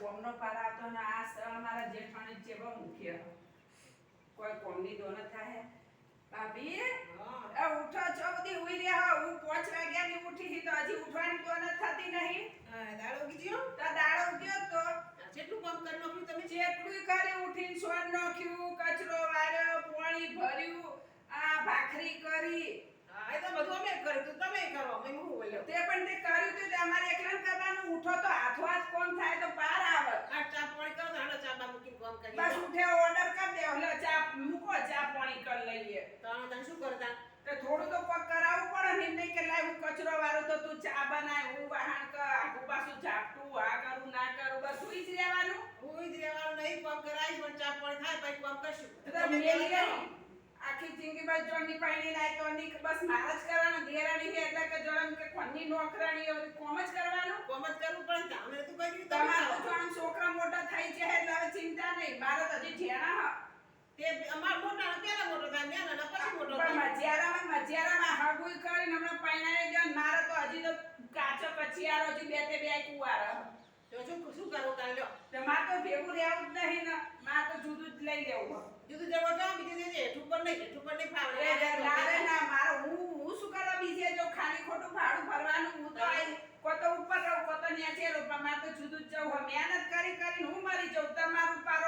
કોમનો પાર આવતો ને આ સ અમારા જેઠાણી જેવો મુખ્ય કોઈ કોમની દોન થાય ભાભી એ ઉઠો છો બધી ઉઈ રહ્યા હો. પાંચ વાગ્યાની ઉઠી હતી તો હજી ઉઠવાની દોન થતી નહીં દાડો કીધો? તો દાડો ઉગ્યો તો જેટલું કામ કરી નાખ્યું તમે? જેટલું કરે ઉઠીને સોન નાખ્યું કચરો વાર્યો પાણી ભર્યું આ ભાખરી કરી એ તો બધું અમે કર્યું તમે કરો. અમે હું બોલ્યો. તે પણ તે કર્યું તો અમારે એકલા કરવાનું ઉઠો તો હાથો કોણ થાય તો પાર આવે આ ચા પાણી કરો હાલો ચા બા મૂકીને કામ કરીએ. બસ ઉઠે ઓર્ડર કર દે એટલે ચા મૂકો ચા પાણી કર લઈએ તો તમે શું કરતા? તો થોડું તો પગ કરાવવું પડે ને નહીં કે લાય હું કચરો વાળું તો તું ચા બનાય હું વાહણ કર આખું પાછું ઝાપટું આ કરું ના કરું બસ સુઈ જ રહેવાનું સુઈ જ રહેવાનું નહીં, પગ કરાવીશ, પણ ચા પાણી થાય પછી કામ કરશું. તો મેં આખી જિંદગી બસ જોની પાણી લાય તો બસ મારા જ કરવાનું ઘેરાણી છે એટલે કે જોડમ કે કોની નોકરાણી કોમ જ કામ જ કરવું પણ તમે તો કઈ રીતે તમારે જોણ છોકરા મોટા થઈ છે એટલે હવે ચિંતા નહીં. મારે તો હજી જેણા હ. તે અમાર મોટા પેલા મોટો થાય, ને ને પછી મોટો પણ. મજિયારામાં મજિયારામાં હગુઈ કરીને હમણાં પરણાવી ગયો મારે તો હજી તો કાચો કચિયારો હજી બે તે બે કુવારો તો શું શું કરવું લ્યો? તો મારે તો ભેગું રહેવું જ નહીં ને. મારે તો જુદું જ લઈ લેવું જુદું જવા તો બીજે જજે. હેઠું પર નહીં, હેઠું પર નહીં ફાવે. ના ના મારે હું હું શું કરવા બીજે જો ખાલી ખોટું ભાડું ભરવાનું હું તો આઈ કોતો ઉપર રહું કોતો નીચે રહું પણ મારે તો જુદું જ જવું. મહેનત કરી કરીને હું મરી જાઉં તમારું પારો